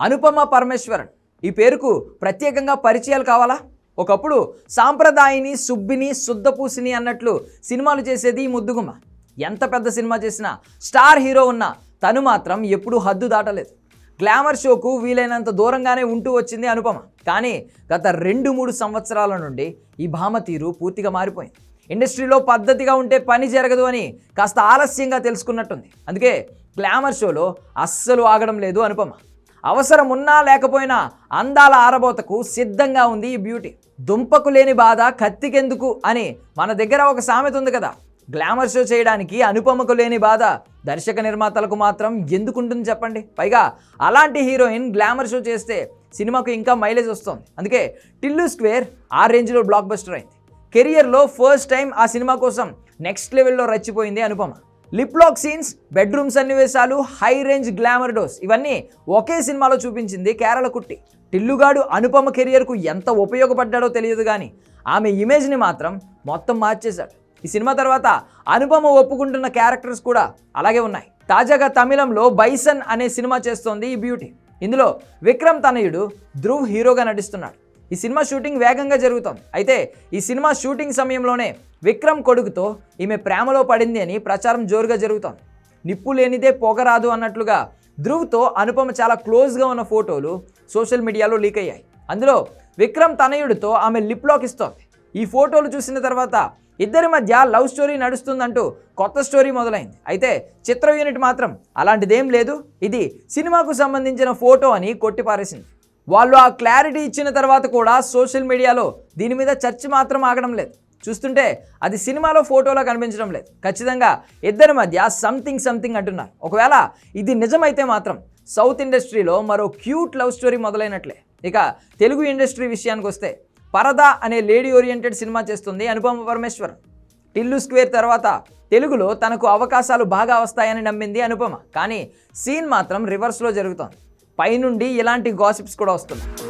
అనుపమ పరమేశ్వరన్. ఈ పేరుకు ప్రత్యేకంగా పరిచయాలు కావాలా? ఒకప్పుడు సాంప్రదాయిని సుబ్బిని శుద్ధపూసిని అన్నట్లు సినిమాలు చేసేది ఈ ముద్దుగుమ్మ. ఎంత పెద్ద సినిమా చేసినా స్టార్ హీరో ఉన్న తను మాత్రం ఎప్పుడూ హద్దు దాటలేదు. గ్లామర్ షోకు వీలైనంత దూరంగానే ఉంటూ వచ్చింది అనుపమ. కానీ గత రెండు మూడు సంవత్సరాల నుండి ఈ భామ తీరు పూర్తిగా మారిపోయింది. ఇండస్ట్రీలో పద్ధతిగా ఉంటే పని జరగదు అని కాస్త ఆలస్యంగా తెలుసుకున్నట్టుంది. అందుకే గ్లామర్ షోలో అస్సలు ఆగడం లేదు అనుపమ. అవసరం ఉన్నా లేకపోయినా అందాల ఆరబోతకు సిద్ధంగా ఉంది ఈ బ్యూటీ. దుంపకు లేని బాధ కత్తికెందుకు అని మన దగ్గర ఒక సామెత ఉంది కదా. గ్లామర్ షో చేయడానికి అనుపమకు లేని బాధ దర్శక నిర్మాతలకు మాత్రం ఎందుకుంటుంది చెప్పండి? పైగా అలాంటి హీరోయిన్ గ్లామర్ షో చేస్తే సినిమాకు ఇంకా మైలేజ్ వస్తుంది. అందుకే టిల్లు స్క్వేర్ ఆ రేంజ్లో బ్లాక్ బస్టర్ అయింది. కెరియర్లో ఫస్ట్ టైం ఆ సినిమా కోసం నెక్స్ట్ లెవెల్లో రచ్చిపోయింది Anupama. Lip lock scenes bedroom సన్నివేశాలు హై రేంజ్ గ్లామర్ డోస్ ఇవన్నీ ఒకే సినిమాలో చూపించింది కేరళ కుట్టి. టిల్లుగాడు అనుపమ కెరియర్కు ఎంత ఉపయోగపడ్డాడో తెలియదు కానీ ఆమె ఇమేజ్ని మాత్రం మొత్తం మార్చేశాడు. ఈ సినిమా తర్వాత అనుపమ ఒప్పుకుంటున్న క్యారెక్టర్స్ కూడా అలాగే ఉన్నాయి. తాజాగా తమిళంలో బైసన్ అనే సినిమా చేస్తోంది ఈ బ్యూటీ. ఇందులో విక్రమ్ తనయుడు ధ్రువ్ హీరోగా నటిస్తున్నాడు. ఈ సినిమా షూటింగ్ వేగంగా జరుగుతోంది అయితే ఈ సినిమా షూటింగ్ సమయంలోనే విక్రమ్ కొడుకుతో ఈమె ప్రేమలో పడింది అని ప్రచారం జోరుగా జరుగుతోంది నిప్పు లేనిదే పొగరాదు అన్నట్లుగా ధ్రువ్తో అనుపమ చాలా క్లోజ్గా ఉన్న ఫోటోలు సోషల్ మీడియాలో లీక్ అయ్యాయి. అందులో విక్రమ్ తనయుడితో ఆమె లిప్ లాక్ ఇస్తోంది. ఈ ఫోటోలు చూసిన తర్వాత ఇద్దరి మధ్య లవ్ స్టోరీ నడుస్తుందంటూ కొత్త స్టోరీ మొదలైంది. అయితే చిత్ర యూనిట్ మాత్రం అలాంటిదేం లేదు. ఇది సినిమాకు సంబంధించిన ఫోటో అని కొట్టిపారేసింది. వాళ్ళు ఆ క్లారిటీ ఇచ్చిన తర్వాత కూడా సోషల్ మీడియాలో దీని మీద చర్చ మాత్రం ఆగడం లేదు. చూస్తుంటే అది సినిమాలో ఫోటోలో కనిపించడం లేదు. ఖచ్చితంగా ఇద్దరి మధ్య సంథింగ్ సంథింగ్ అంటున్నారు. ఒకవేళ ఇది నిజమైతే మాత్రం సౌత్ ఇండస్ట్రీలో మరో క్యూట్ లవ్ స్టోరీ మొదలైనట్లే. ఇక తెలుగు ఇండస్ట్రీ విషయానికి వస్తే పరదా అనే లేడీ ఓరియంటెడ్ సినిమా చేస్తుంది అనుపమ పరమేశ్వర్ టిల్లు స్క్వేర్ తర్వాత తెలుగులో తనకు అవకాశాలు బాగా వస్తాయని నమ్మింది అనుపమ. కానీ సీన్ మాత్రం రివర్స్లో జరుగుతోంది. పైనుండి ఇలాంటి గాసిప్స్ కూడా వస్తున్నాయి.